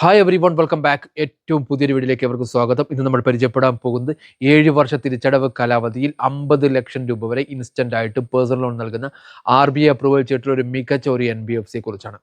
Hi everyone welcome back ഏറ്റവും പുതിയൊരു വീഡിയോയിലേക്ക് അവർക്ക് സ്വാഗതം. ഇന്ന് നമ്മൾ പരിചയപ്പെടാൻ പോകുന്നത് ഏഴ് വർഷ തിരിച്ചടവ് കാലാവധിയിൽ അമ്പത് ലക്ഷം രൂപ വരെ ഇൻസ്റ്റന്റ് ആയിട്ട് പേഴ്സണൽ ലോൺ നൽകുന്ന ആർ ബി ഐ അപ്രൂവൽ ചെയ്തിട്ടുള്ള ഒരു മികച്ച ഒരു എൻ ബി എഫ് സിയെ കുറിച്ചാണ്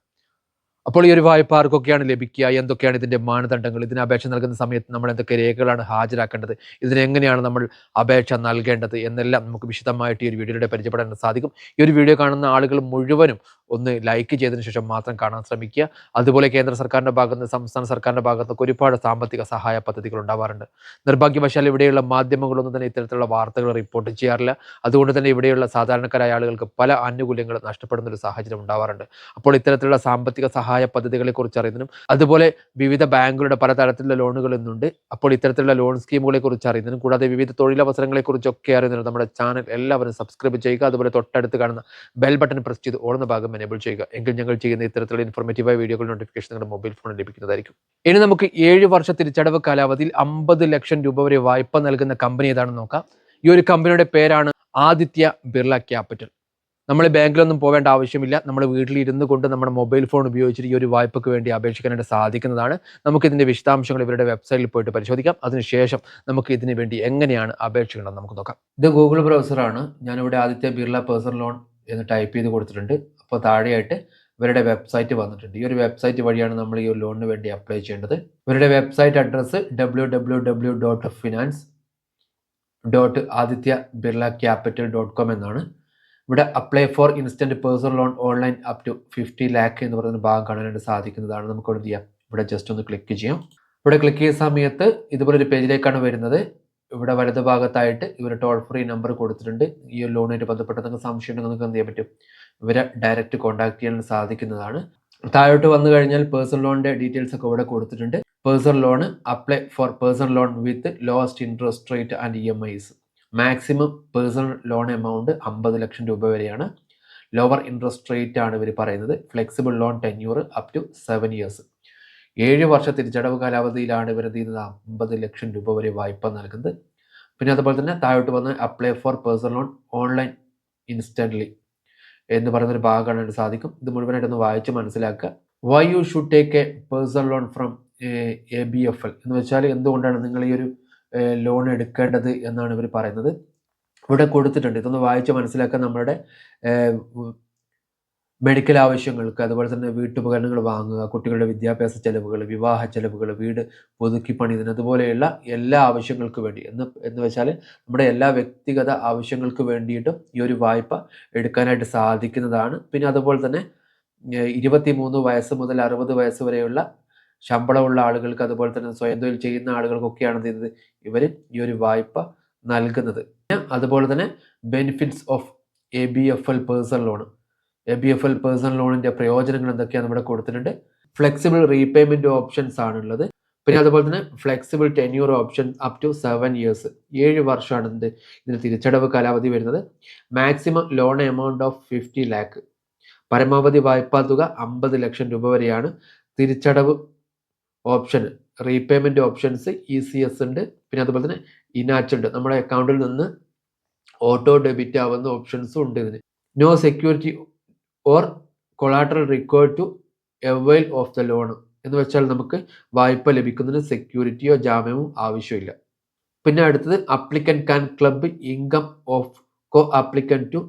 അപ്പോൾ ഈ ഒരു വായ്പ ആർക്കൊക്കെയാണ് ലഭിക്കുക? എന്തൊക്കെയാണ് ഇതിന്റെ മാനദണ്ഡങ്ങൾ? ഇതിന് അപേക്ഷ നൽകുന്ന സമയത്ത് നമ്മൾ എന്തൊക്കെ രേഖകളാണ് ഹാജരാക്കേണ്ടത്? ഇതിനെങ്ങനെയാണ് നമ്മൾ അപേക്ഷ നൽകേണ്ടത്? എന്നെല്ലാം നമുക്ക് വിശദമായിട്ട് ഈ ഒരു വീഡിയോയുടെ പരിചയപ്പെടാൻ സാധിക്കും. ഈ ഒരു വീഡിയോ കാണുന്ന ആളുകൾ മുഴുവനും ഒന്ന് ലൈക്ക് ചെയ്തതിനു ശേഷം മാത്രം കാണാൻ ശ്രമിക്കുക. അതുപോലെ കേന്ദ്ര സർക്കാരിന്റെ ഭാഗത്ത് സംസ്ഥാന സർക്കാരിന്റെ ഭാഗത്ത് നിന്ന് ഒരുപാട് സാമ്പത്തിക സഹായ പദ്ധതികൾ ഉണ്ടാവാറുണ്ട്. നിർഭാഗ്യവശാൽ ഇവിടെയുള്ള മാധ്യമങ്ങളൊന്നും തന്നെ ഇത്തരത്തിലുള്ള വാർത്തകൾ റിപ്പോർട്ട് ചെയ്യാറില്ല. അതുകൊണ്ട് തന്നെ ഇവിടെയുള്ള സാധാരണക്കാരായ ആളുകൾക്ക് പല ആനുകൂല്യങ്ങളും നഷ്ടപ്പെടുന്ന ഒരു സാഹചര്യം ഉണ്ടാവാറുണ്ട്. അപ്പോൾ ഇത്തരത്തിലുള്ള സാമ്പത്തിക സഹായ പദ്ധതികളെ കുറിച്ച് അറിയുന്നതിനും അതുപോലെ വിവിധ ബാങ്കുകളുടെ പലതരത്തിലുള്ള ലോണുകൾ ഇന്നുണ്ട്. അപ്പോൾ ഇത്തരത്തിലുള്ള ലോൺ സ്കീമുകളെ കുറിച്ച് അറിയുന്നതിനും കൂടാതെ വിവിധ തൊഴിലവസരങ്ങളെ കുറിച്ചൊക്കെ അറിയുന്നതിനും നമ്മുടെ ചാനൽ എല്ലാവരും സബ്സ്ക്രൈബ് ചെയ്യുക. അതുപോലെ തൊട്ടടുത്ത് കാണുന്ന ബെൽ ബട്ടൺ പ്രസ് ചെയ്ത് ഓടുന്ന ഭാഗം എനേബിൾ ചെയ്യുക. എങ്കിൽ ഞങ്ങൾ ചെയ്യുന്ന ഇത്തരത്തിലുള്ള ഇൻഫോർമേറ്റീവായ വീഡിയോകൾ നോട്ടിഫിക്കേഷൻ നിങ്ങളുടെ മൊബൈൽ ഫോണിൽ ലഭിക്കുന്നതായിരിക്കും. ഇനി നമുക്ക് ഏഴ് വർഷ തിരിച്ചടവ് കാലാവധിയിൽ അമ്പത് ലക്ഷം രൂപ വരെ വായ്പ നൽകുന്ന കമ്പനി ഏതാണെന്ന് നോക്കാം. ഈ ഒരു കമ്പനിയുടെ പേരാണ് ആദിത്യ ബിർള ക്യാപിറ്റൽ. നമ്മൾ ബാങ്കിലൊന്നും പോവേണ്ട ആവശ്യമില്ല. നമ്മൾ വീട്ടിൽ ഇരുന്ന് കൊണ്ട് നമ്മുടെ മൊബൈൽ ഫോൺ ഉപയോഗിച്ചിട്ട് ഈ ഒരു വായ്പയ്ക്ക് വേണ്ടി അപേക്ഷിക്കാനായിട്ട് സാധിക്കുന്നതാണ്. നമുക്ക് ഇതിന്റെ വിശദാംശങ്ങൾ ഇവരുടെ വെബ്സൈറ്റിൽ പോയിട്ട് പരിശോധിക്കാം. അതിനുശേഷം നമുക്ക് ഇതിനു വേണ്ടി എങ്ങനെയാണ് അപേക്ഷിക്കേണ്ടത് നമുക്ക് നോക്കാം. ഇത് ഗൂഗിൾ ബ്രൗസറാണ് ഞാനിവിടെ ആദിത്യ ബിർള പേഴ്സണൽ ലോൺ എന്ന് ടൈപ്പ് ചെയ്ത് കൊടുത്തിട്ടുണ്ട്. അപ്പോൾ താഴെയായിട്ട് ഇവരുടെ വെബ്സൈറ്റ് വന്നിട്ടുണ്ട്. ഈ ഒരു വെബ്സൈറ്റ് വഴിയാണ് നമ്മൾ ഈ ഒരു ലോണിന് വേണ്ടി അപ്ലൈ ചെയ്യേണ്ടത്. ഇവരുടെ website address W W W dot finance dot Aditya Birla capital dot com എന്നാണ്. ഇവിടെ apply for instant personal loan online up to fifty lakh എന്ന് പറയുന്ന ഭാഗം കാണാനായിട്ട് സാധിക്കുന്നതാണ്. നമുക്ക് ഇവിടെ ചെയ്യാം. ഇവിടെ ജസ്റ്റ് ഒന്ന് ക്ലിക്ക് ചെയ്യാം. ഇവിടെ ക്ലിക്ക് ചെയ്യുന്ന സമയത്ത് ഇതുപോലെ ഒരു പേജിലേക്കാണ് വരുന്നത്. ഇവിടെ വലത് ഭാഗത്തായിട്ട് ഇവർ ടോൾ ഫ്രീ നമ്പർ കൊടുത്തിട്ടുണ്ട്. ഈ ഒരു ലോണായിട്ട് ബന്ധപ്പെട്ട നിങ്ങൾക്ക് സംശയം ഉണ്ടെങ്കിൽ നിങ്ങൾക്ക് എന്ത് ചെയ്യാൻ പറ്റും? ഇവരെ ഡയറക്റ്റ് കോൺടാക്ട് ചെയ്യാൻ സാധിക്കുന്നതാണ്. താഴോട്ട് വന്നു കഴിഞ്ഞാൽ പേഴ്സണൽ ലോണിന്റെ ഡീറ്റെയിൽസ് ഒക്കെ ഇവിടെ കൊടുത്തിട്ടുണ്ട്. Personal loan apply for personal loan with lowest interest rate and E M Is maximum personal loan amount അമ്പത് ലക്ഷം രൂപ വരെയാണ്. ലോവർ ഇൻട്രസ്റ്റ് റേറ്റ് ആണ് ഇവർ പറയുന്നത്. Flexible loan tenure up to seven years ഏഴ് വർഷത്തെ തിരിച്ചടവ് കാലാവധിയിലാണ് ഇവർ എന്ത് ചെയ്യുന്നത്? അമ്പത് ലക്ഷം രൂപ വരെ വായ്പ നൽകുന്നത്. പിന്നെ അതുപോലെ തന്നെ താഴോട്ട് വന്ന് apply for personal loan online instantly എന്ന് പറയുന്നൊരു ഭാഗം കാണാൻ സാധിക്കും. ഇത് മുഴുവനായിട്ടൊന്ന് വായിച്ച് മനസ്സിലാക്കുക. Why you should take a personal loan from A B F L എന്ന് വെച്ചാൽ എന്തുകൊണ്ടാണ് നിങ്ങൾ ഈ ഒരു ലോൺ എടുക്കേണ്ടത് എന്നാണ് ഇവർ പറയുന്നത്. ഇവിടെ കൊടുത്തിട്ടുണ്ട്. ഇതൊന്ന് വായിച്ച് മനസ്സിലാക്കാൻ നമ്മുടെ മെഡിക്കൽ ആവശ്യങ്ങൾക്ക് അതുപോലെ തന്നെ വീട്ടുപകരണങ്ങൾ വാങ്ങുക കുട്ടികളുടെ വിദ്യാഭ്യാസ ചെലവുകൾ വിവാഹ ചെലവുകൾ വീട് പുതുക്കി പണിതിന് അതുപോലെയുള്ള എല്ലാ ആവശ്യങ്ങൾക്ക് വേണ്ടി. എന്ന് എന്ന് വെച്ചാൽ നമ്മുടെ എല്ലാ വ്യക്തിഗത ആവശ്യങ്ങൾക്ക് വേണ്ടിയിട്ടും ഈ ഒരു വായ്പ എടുക്കാനായിട്ട് സാധിക്കുന്നതാണ്. പിന്നെ അതുപോലെ തന്നെ ഇരുപത്തി മൂന്ന് വയസ്സ് മുതൽ അറുപത് വയസ്സ് വരെയുള്ള ശമ്പളമുള്ള ആളുകൾക്ക് അതുപോലെ തന്നെ സ്വയം തൊഴിൽ ചെയ്യുന്ന ആളുകൾക്കൊക്കെയാണ് ഇത് ഇവർ ഈ ഒരു വായ്പ നൽകുന്നത്. അതുപോലെ തന്നെ benefits of A B F L personal loan A B F L personal ലോണിന്റെ പ്രയോജനങ്ങൾ എന്തൊക്കെയാണ് നമ്മുടെ കൊടുത്തിട്ടുണ്ട്? ഫ്ലെക്സിബിൾ റീപേയ്മെന്റ് ഓപ്ഷൻസ് ആണുള്ളത്. പിന്നെ അതുപോലെ തന്നെ flexible tenure option up to seven years ഏഴ് വർഷമാണ് എന്ത് ഇതിന് തിരിച്ചടവ് കാലാവധി വരുന്നത്. Maximum loan amount of fifty lakh പരമാവധി വായ്പാ തുക അമ്പത് ലക്ഷം രൂപ വരെയാണ്. തിരിച്ചടവ് option repayment options E C S ഉണ്ട്. പിന്നെ അതുപോലെ തന്നെ ഇനാച്ച് ഉണ്ട്. നമ്മുടെ അക്കൗണ്ടിൽ നിന്ന് ഓട്ടോ ഡെബിറ്റ് ആവുന്ന ഓപ്ഷൻസും ഉണ്ട് ഇതിന്. No security or collateral required to avail of the loan എന്ന് വെച്ചാൽ നമുക്ക് വായ്പ ലഭിക്കുന്നതിന് സെക്യൂരിറ്റിയോ ജാമ്യമോ ആവശ്യമില്ല. പിന്നെ അടുത്തത് applicant can club income of co applicant to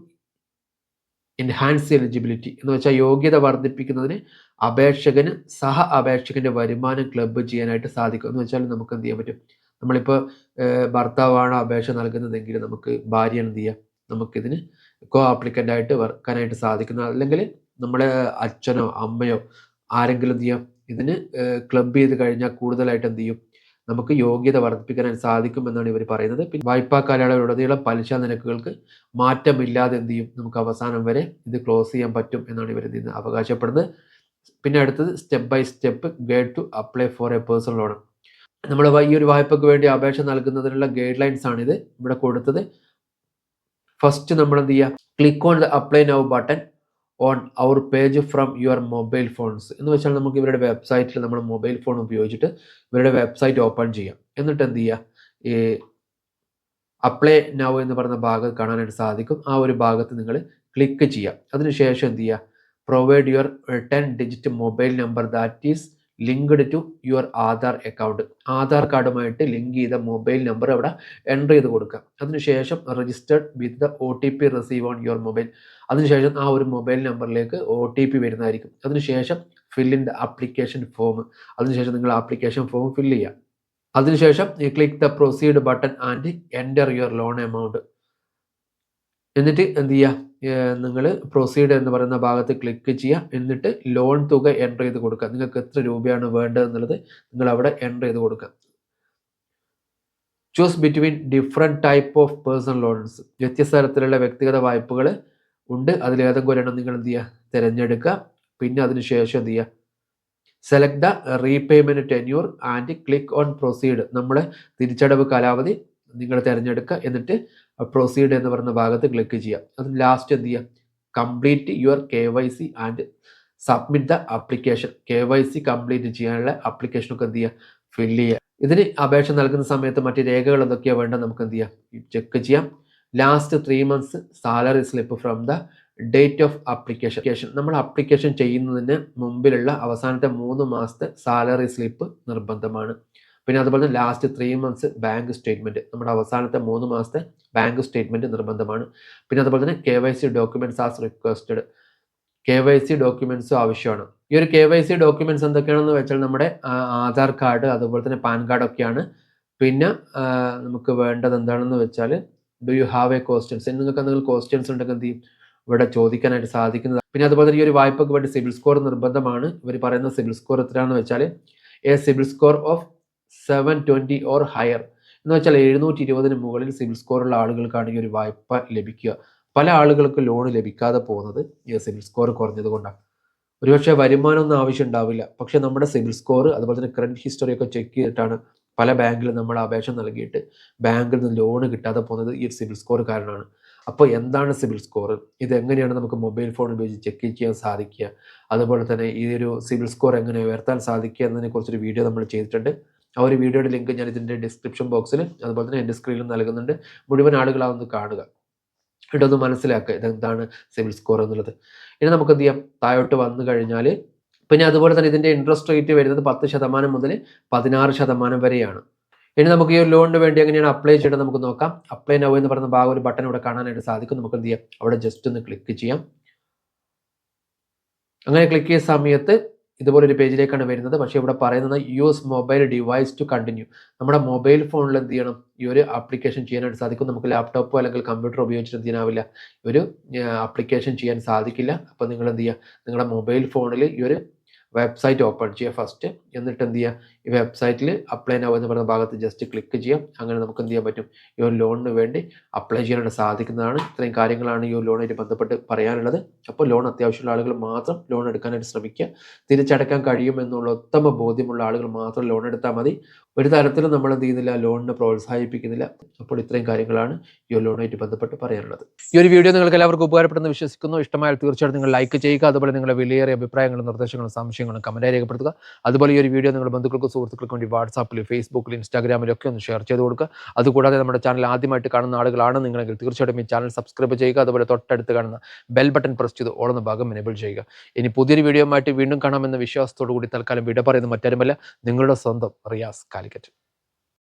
enhance eligibility എന്ന് വെച്ചാൽ യോഗ്യത വർദ്ധിപ്പിക്കുന്നതിന് അപേക്ഷകന് സഹ അപേക്ഷകന്റെ വരുമാനം ക്ലബ്ബ് ചെയ്യാനായിട്ട് സാധിക്കും. എന്ന് വെച്ചാൽ നമുക്ക് എന്ത് ചെയ്യാൻ പറ്റും? നമ്മളിപ്പോൾ ഭർത്താവാണ് അപേക്ഷ നൽകുന്നതെങ്കിൽ നമുക്ക് ഭാര്യ എന്ത് ചെയ്യാം? നമുക്കിതിന് കോ ആപ്ലിക്കന്റ് ആയിട്ട് വർക്കാനായിട്ട് സാധിക്കുന്ന അല്ലെങ്കിൽ നമ്മുടെ അച്ഛനോ അമ്മയോ ആരെങ്കിലും എന്ത് ചെയ്യാം? ഇതിന് ക്ലബ് ചെയ്ത് കഴിഞ്ഞാൽ കൂടുതലായിട്ട് എന്ത് ചെയ്യും? നമുക്ക് യോഗ്യത വർദ്ധിപ്പിക്കാൻ സാധിക്കും എന്നാണ് ഇവർ പറയുന്നത്. പിന്നെ വായ്പാ കാലയളവിലുടനീളം പലിശ നിരക്കുകൾക്ക് മാറ്റമില്ലാതെ എന്ത് ചെയ്യും? നമുക്ക് അവസാനം വരെ ഇത് ക്ലോസ് ചെയ്യാൻ പറ്റും എന്നാണ് ഇവർ ഇതിന് അവകാശപ്പെടുന്നത്. പിന്നെ അടുത്തത് step by step guide to apply for a personal loan നമ്മൾ ഈ ഒരു വായ്പയ്ക്ക് വേണ്ടി അപേക്ഷ നൽകുന്നതിനുള്ള ഗൈഡ് ലൈൻസ് ആണ് ഇത് ഇവിടെ കൊടുത്തത്. ഫസ്റ്റ് നമ്മൾ എന്ത് ചെയ്യുക? Click on the apply now button on our page from your mobile phones എന്ന് വെച്ചാൽ നമുക്ക് ഇവരുടെ വെബ്സൈറ്റിൽ നമ്മൾ മൊബൈൽ ഫോൺ ഉപയോഗിച്ചിട്ട് ഇവരുടെ വെബ്സൈറ്റ് ഓപ്പൺ ചെയ്യാം. എന്നിട്ട് എന്ത് ചെയ്യുക? ഈ അപ്ലൈ നൗ എന്ന് പറയുന്ന ഭാഗം കാണാനായിട്ട് സാധിക്കും. ആ ഒരു ഭാഗത്ത് നിങ്ങൾ ക്ലിക്ക് ചെയ്യാം അതിനുശേഷം എന്ത് ചെയ്യുക? Provide your ten digit mobile number that is linked to your Aadhaar account Aadhaar കാർഡുമായിട്ട് link ചെയ്ത മൊബൈൽ നമ്പർ അവിടെ എന്റർ ചെയ്ത് കൊടുക്കുക. അതിനുശേഷം registered with the O T P receive on your mobile അതിനുശേഷം ആ ഒരു മൊബൈൽ നമ്പറിലേക്ക് ഒ ടി പി വരുന്നതായിരിക്കും. അതിനുശേഷം fill in the application form അതിനുശേഷം നിങ്ങൾ ആപ്ലിക്കേഷൻ ഫോം ഫില്ല് ചെയ്യുക. അതിനുശേഷം click the proceed button and enter your loan amount എന്നിട്ട് എന്ത് ചെയ്യുക നിങ്ങൾ പ്രൊസീഡ് എന്ന് പറയുന്ന ഭാഗത്ത് ക്ലിക്ക് ചെയ്യുക എന്നിട്ട് ലോൺ തുക എന്റർ ചെയ്ത് കൊടുക്കുക നിങ്ങൾക്ക് എത്ര രൂപയാണ് വേണ്ടത് എന്നുള്ളത് നിങ്ങൾ അവിടെ എന്റർ ചെയ്ത് കൊടുക്കുക choose between different type of personal loans വ്യത്യസ്ത തരത്തിലുള്ള വ്യക്തിഗത വായ്പകൾ ഉണ്ട്. അതിലേതെങ്കിലും ഒരെണ്ണം നിങ്ങൾ എന്ത് ചെയ്യുക തിരഞ്ഞെടുക്കുക പിന്നെ അതിനുശേഷം എന്ത് ചെയ്യുക select the repayment tenure and click on proceed നമ്മൾ തിരിച്ചടവ് കാലാവധി നിങ്ങൾ തിരഞ്ഞെടുക്കുക എന്നിട്ട് പ്രൊസീഡ് എന്ന് പറയുന്ന ഭാഗത്ത് ക്ലിക്ക് ചെയ്യുക. അത് ലാസ്റ്റ് എന്ത് ചെയ്യുക? Complete your K Y C and submit the application K Y C complete ചെയ്യാനുള്ള അപ്ലിക്കേഷനൊക്കെ എന്ത് ചെയ്യുക? ഫില്ല് ചെയ്യുക. ഇതിന് അപേക്ഷ നൽകുന്ന സമയത്ത് മറ്റ് രേഖകൾ എന്തൊക്കെയാണ് വേണ്ടത് നമുക്ക് എന്ത് ചെയ്യാം? ചെക്ക് ചെയ്യാം. Last three months salary slip from the date of application നമ്മൾ അപ്ലിക്കേഷൻ ചെയ്യുന്നതിന് മുമ്പിലുള്ള അവസാനത്തെ മൂന്ന് മാസത്തെ സാലറി സ്ലിപ്പ് നിർബന്ധമാണ്. പിന്നെ അതുപോലെ തന്നെ last three months bank statement നമ്മുടെ അവസാനത്തെ മൂന്ന് മാസത്തെ ബാങ്ക് സ്റ്റേറ്റ്മെന്റ് നിർബന്ധമാണ്. പിന്നെ അതുപോലെ തന്നെ K Y C documents as requested K Y C ഡോക്യുമെന്റ്സും ആവശ്യമാണ്. ഈ ഒരു കെ വൈ സി ഡോക്യുമെന്റ്സ് എന്തൊക്കെയാണെന്ന് വെച്ചാൽ നമ്മുടെ ആധാർ കാർഡ് അതുപോലെ തന്നെ പാൻ കാർഡൊക്കെയാണ് പിന്നെ നമുക്ക് വേണ്ടത് എന്താണെന്ന് വെച്ചാൽ do you have a questions നിങ്ങൾക്ക് എന്തെങ്കിലും ക്വസ്റ്റ്യൻസ് ഉണ്ടെങ്കിൽ എന്ത് ചെയ്യും? ഇവിടെ ചോദിക്കാനായിട്ട് സാധിക്കുന്നത്. പിന്നെ അതുപോലെ തന്നെ ഈ ഒരു വായ്പക്ക് വേണ്ടി സിബിൽ സ്കോർ നിർബന്ധമാണ്. ഇവർ പറയുന്ന സിബിൽ സ്കോർ എത്രയാണെന്ന് വെച്ചാൽ a CIBIL score of seven twenty or higher എന്ന് വെച്ചാൽ എഴുന്നൂറ്റി ഇരുപതിന് മുകളിൽ സിബിൽ സ്കോറുള്ള ആളുകൾക്കാണ് ഈ ഒരു വായ്പ ലഭിക്കുക. പല ആളുകൾക്ക് ലോൺ ലഭിക്കാതെ പോകുന്നത് ഈ സിബിൽ സ്കോർ കുറഞ്ഞത് കൊണ്ടാണ്. ഒരുപക്ഷെ വരുമാനമൊന്നും ആവശ്യം ഉണ്ടാവില്ല. പക്ഷേ നമ്മുടെ സിബിൽ സ്കോർ അതുപോലെ തന്നെ ക്രെഡിറ്റ് ഹിസ്റ്ററി ഒക്കെ ചെക്ക് ചെയ്തിട്ടാണ് പല ബാങ്കിലും നമ്മൾ അപേക്ഷ നൽകിയിട്ട് ബാങ്കിൽ നിന്ന് ലോൺ കിട്ടാതെ പോകുന്നത് ഈ സിബിൽ സ്കോർ കാരണമാണ്. അപ്പോൾ എന്താണ് സിബിൽ സ്കോർ ഇത് എങ്ങനെയാണ് നമുക്ക് മൊബൈൽ ഫോൺ ഉപയോഗിച്ച് ചെക്ക് ചെയ്യാൻ സാധിക്കുക? അതുപോലെ തന്നെ ഈ ഒരു സിബിൽ സ്കോർ എങ്ങനെ ഉയർത്താൻ സാധിക്കുക എന്നതിനെ കുറിച്ചൊരു വീഡിയോ നമ്മൾ ചെയ്തിട്ടുണ്ട്. ആ ഒരു വീഡിയോയുടെ ലിങ്ക് ഞാൻ ഇതിന്റെ ഡിസ്ക്രിപ്ഷൻ ബോക്സിൽ അതുപോലെ തന്നെ എന്റെ സ്ക്രീനിൽ നൽകുന്നുണ്ട്. മുഴുവൻ ആളുകളാവുന്ന കാണുക. ഇതൊന്ന് മനസ്സിലാക്കുക ഇതെന്താണ് സിവിൽ സ്കോർ എന്നുള്ളത്. ഇനി നമുക്ക് എന്ത് ചെയ്യാം? താഴോട്ട് വന്നു കഴിഞ്ഞാൽ പിന്നെ അതുപോലെ തന്നെ ഇതിന്റെ ഇൻട്രസ്റ്റ് റേറ്റ് വരുന്നത് പത്ത് ശതമാനം മുതൽ പതിനാറ് ശതമാനം വരെയാണ്. ഇനി നമുക്ക് ഈ ലോണിന് വേണ്ടി എങ്ങനെയാണ് അപ്ലൈ ചെയ്യേണ്ടത് നമുക്ക് നോക്കാം. അപ്ലൈ നൗ എന്ന് പറയുന്ന ഭാഗം ഒരു ബട്ടൺ ഇവിടെ കാണാനായിട്ട് സാധിക്കും. നമുക്ക് എന്ത് ചെയ്യാം? അവിടെ ജസ്റ്റ് ഒന്ന് ക്ലിക്ക് ചെയ്യാം. അങ്ങനെ ക്ലിക്ക് ചെയ്യുന്ന സമയത്ത് ഇതുപോലെ ഒരു പേജിലേക്കാണ് വരുന്നത്. പക്ഷേ ഇവിടെ പറയുന്നത് use mobile device to continue. നമ്മുടെ മൊബൈൽ ഫോണിൽ എന്ത് ചെയ്യണം? ഈ ഒരു ആപ്ലിക്കേഷൻ ചെയ്യാനായിട്ട് സാധിക്കും. നമുക്ക് ലാപ്ടോപ്പോ അല്ലെങ്കിൽ കമ്പ്യൂട്ടർ ഉപയോഗിച്ചിട്ട് എന്ത് ചെയ്യാനാവില്ല. ഒരു ആപ്ലിക്കേഷൻ ചെയ്യാൻ സാധിക്കില്ല. അപ്പോൾ നിങ്ങൾ എന്ത് ചെയ്യുക? നിങ്ങളുടെ മൊബൈൽ ഫോണിൽ ഈ ഒരു വെബ്സൈറ്റ് ഓപ്പൺ ചെയ്യുക ഫസ്റ്റ് എന്നിട്ട് എന്ത് ചെയ്യുക ഈ വെബ്സൈറ്റിൽ അപ്ലൈ നൗ എന്ന് പറയുന്ന ഭാഗത്ത് ജസ്റ്റ് ക്ലിക്ക് ചെയ്യാം. അങ്ങനെ നമുക്ക് എന്ത് ചെയ്യാൻ പറ്റും? ഈ ഒരു ലോണിന് വേണ്ടി അപ്ലൈ ചെയ്യാനായിട്ട് സാധിക്കുന്നതാണ്. ഇത്രയും കാര്യങ്ങളാണ് ഈ ഒരു ലോണായിട്ട് ബന്ധപ്പെട്ട് പറയാനുള്ളത്. അപ്പോൾ ലോൺ അത്യാവശ്യമുള്ള ആളുകൾ മാത്രം ലോൺ എടുക്കാനായിട്ട് ശ്രമിക്കുക. തിരിച്ചടക്കാൻ കഴിയുമെന്നുള്ള ഉത്തമ ബോധ്യമുള്ള ആളുകൾ മാത്രം ലോൺ എടുത്താൽ മതി. ഒരു തരത്തിലും നമ്മൾ എന്ത് ചെയ്യുന്നില്ല ലോണിനെ പ്രോത്സാഹിപ്പിക്കുന്നില്ല. അപ്പോൾ ഇത്രയും കാര്യങ്ങളാണ് ഈ ഒരു ലോണായിട്ട് ബന്ധപ്പെട്ട് പറയാനുള്ളത്. ഈ ഒരു വീഡിയോ നിങ്ങൾക്ക് എല്ലാവർക്കും ഉപകാരപ്പെടുന്ന വിശ്വസിക്കുന്നു. ഇഷ്ടമായാൽ തീർച്ചയായിട്ടും നിങ്ങൾ ലൈക്ക് ചെയ്യുക. അതുപോലെ നിങ്ങളുടെ വിലയേറിയ അഭിപ്രായങ്ങളും നിർദ്ദേശങ്ങളും സംശയങ്ങളും കമന്റായി രേഖപ്പെടുത്തുക. അതുപോലെ ഈ ഒരു വീഡിയോ നിങ്ങൾ ബന്ധുക്കൾക്കും സുഹൃത്തുക്കൾക്കും വേണ്ടി വാട്സാപ്പിൽ ഫേസ്ബുക്കിൽ ഇൻസ്റ്റാഗ്രാമിലും ഒക്കെ ഒന്ന് ഷെയർ ചെയ്ത് കൊടുക്കുക. അതുകൂടാതെ നമ്മുടെ ചാനൽ ആദ്യമായിട്ട് കാണുന്ന ആളുകളാണ് നിങ്ങളെങ്കിൽ തീർച്ചയായിട്ടും ഈ ചാനൽ സബ്സ്ക്രൈബ് ചെയ്യുക. അതുപോലെ തൊട്ടടുത്ത് കാണുന്ന ബെൽ ബട്ടൺ പ്രസ് ചെയ്ത് ഓളുന്ന ഭാഗം എനേബിൾ ചെയ്യുക. ഇനി പുതിയൊരു വീഡിയോ ആയിട്ട് വീണ്ടും കാണാമെന്ന വിശ്വാസത്തോടു കൂടി തൽക്കാലം വിട പറയുന്ന മറ്റാരുമല്ല നിങ്ങളുടെ സ്വന്തം റിയാസ് കാലിക്കറ്റ്.